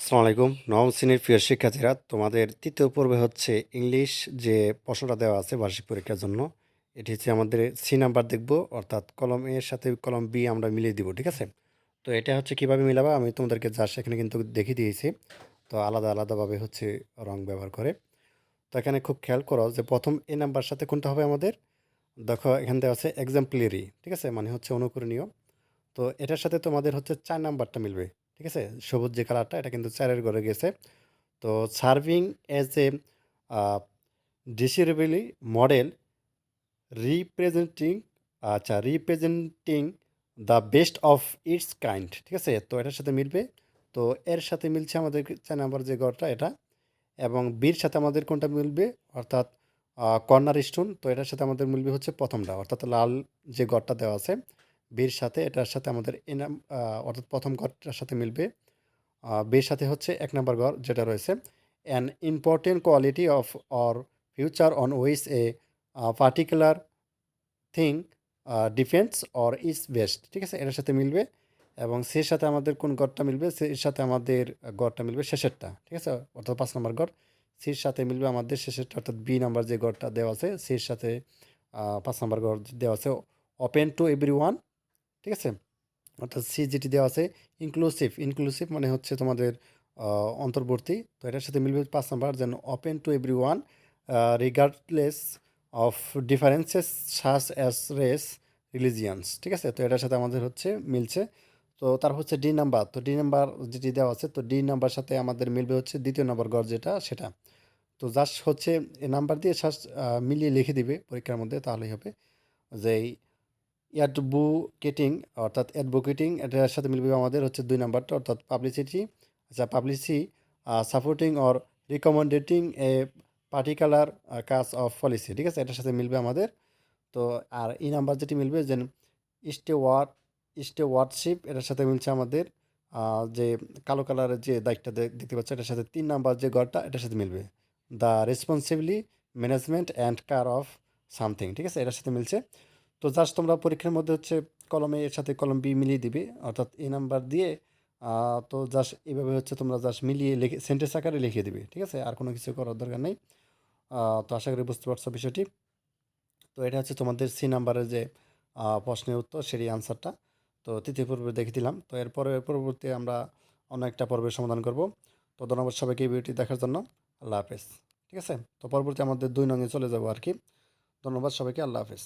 আসসালামু আলাইকুম। নবম শ্রেণির প্রিয় শিক্ষার্থীরা, তোমাদের তৃতীয় পর্বে হচ্ছে ইংলিশ যে প্রশ্নটা দেওয়া আছে বার্ষিক পরীক্ষার জন্য, এটি হচ্ছে আমাদের সি নাম্বার দেখব, অর্থাৎ কলম এর সাথে কলম বি আমরা মিলিয়ে দিব, ঠিক আছে? তো এটা হচ্ছে কীভাবে মিলাবা, আমি তোমাদেরকে যা সেখানে কিন্তু দেখিয়ে দিয়েছি। তো আলাদা আলাদাভাবে হচ্ছে রং ব্যবহার করে। তো এখানে খুব খেয়াল করো যে প্রথম এ নাম্বার সাথে কোনটা হবে আমাদের? দেখো, এখান দেওয়া আছে এক্সাম্পলারি ঠিক আছে? মানে হচ্ছে অনুকরণীয়। তো এটার সাথে তোমাদের হচ্ছে চার নাম্বারটা মিলবে। ঠিক আছে? সবুজ যে কালারটা, এটা কিন্তু চারের ঘরে গেছে। তো serving as a desirably model representing আচ্ছা representing the best of its kind ঠিক আছে? তো এটার সাথে মিলবে। তো এর সাথে মিলছে আমাদের চার নাম্বার যে ঘরটা, এটা। এবং বির সাথে আমাদের কোনটা মিলবে? অর্থাৎ কর্নার স্টোন তো এটার সাথে আমাদের মিলবে হচ্ছে প্রথমটা। অর্থাৎ লাল যে গড়টা দেওয়া আছে বির সাথে এটার সাথে আমাদের এনাম অর্থাৎ প্রথম গড়টার সাথে মিলবে। বের সাথে হচ্ছে এক নম্বর গড় যেটা রয়েছে। An important quality of or future on wish a particular thing defence or is best ঠিক আছে? এটার সাথে মিলবে এবং সেই সাথে আমাদের কোন গড়টা মিলবে? সেই সাথে আমাদের গড়টা মিলবে শেষেরটা, ঠিক আছে? অর্থাৎ পাঁচ নম্বর গড় সির সাথে মিলবে আমাদের শেষেরটা, অর্থাৎ বি নাম্বার যে গড়টা দেওয়া আছে সির সাথে পাঁচ নম্বর গড় দেওয়া আছে। ওপেন টু এভরি ওয়ান ঠিক আছে? অর্থাৎ সি যেটি দেওয়া আছে ইনক্লুসিভ ইনক্লুসিভ মানে হচ্ছে তোমাদের অন্তর্বর্তী। তো এটার সাথে মিলবে পাঁচ নাম্বার, যেন open to every one regardless of differences such as race religions ঠিক আছে? তো এটার সাথে আমাদের হচ্ছে মিলছে। তো তার হচ্ছে ডি নাম্বার। তো ডি নাম্বার যেটি দেওয়া আছে, তো ডি নাম্বার সাথে আমাদের মিলবে হচ্ছে দ্বিতীয় নাম্বার গড় যেটা, সেটা। তো জাস্ট হচ্ছে এ নাম্বার দিয়ে জাস্ট মিলিয়ে লিখে দিবে পরীক্ষার মধ্যে, তাহলেই হবে। যে অ্যাডভোকেটিং, অর্থাৎ অ্যাডভোকেটিং, এটার সাথে মিলবে আমাদের হচ্ছে দুই নাম্বারটা, অর্থাৎ পাবলিসিটি। আচ্ছা publicity supporting or recommending a particular কাজ অফ পলিসি, ঠিক আছে? এটার সাথে মিলবে আমাদের। তো, আর এই নাম্বার যেটি মিলবে যে স্টে ওয়ার্ড স্টে ওয়ার্ডশিপ এটার সাথে মিলছে আমাদের যে কালো কালারের যে দায়িত্বটা দেখতে পাচ্ছ, এটার সাথে তিন নাম্বার যে গড়টা এটার সাথে মিলবে। The responsibly management and care of something ঠিক আছে? এটার সাথে মিলছে। তো জাস্ট তোমরা পরীক্ষার মধ্যে হচ্ছে কলমে এর সাথে কলম বি মিলিয়ে দিবে, অর্থাৎ এই নাম্বার দিয়ে তো জাস্ট এইভাবে হচ্ছে তোমরা জাস্ট মিলিয়ে লিখে সেন্টেন্স আকারে লিখে দিবে, ঠিক আছে? আর কোনো কিছু করার দরকার নেই। তো আশা করি বুঝতে পারছ বিষয়টি। তো এটা হচ্ছে তোমাদের সি নাম্বারের যে প্রশ্নের উত্তর সেই আনসারটা তো তৃতীয় পর্বে দেখে দিলাম। তো এরপরে পরবর্তী আমরা অন্য একটা পর্বের সমাধান করব। তো ধন্যবাদ সবাইকে এই ভিডিওটি দেখার জন্য। আল্লাহ হাফেজ। ঠিক আছে? তো পরবর্তী আমাদের দুই নঙে চলে যাব আর কি। ধন্যবাদ সবাইকে। আল্লাহ হাফেজ।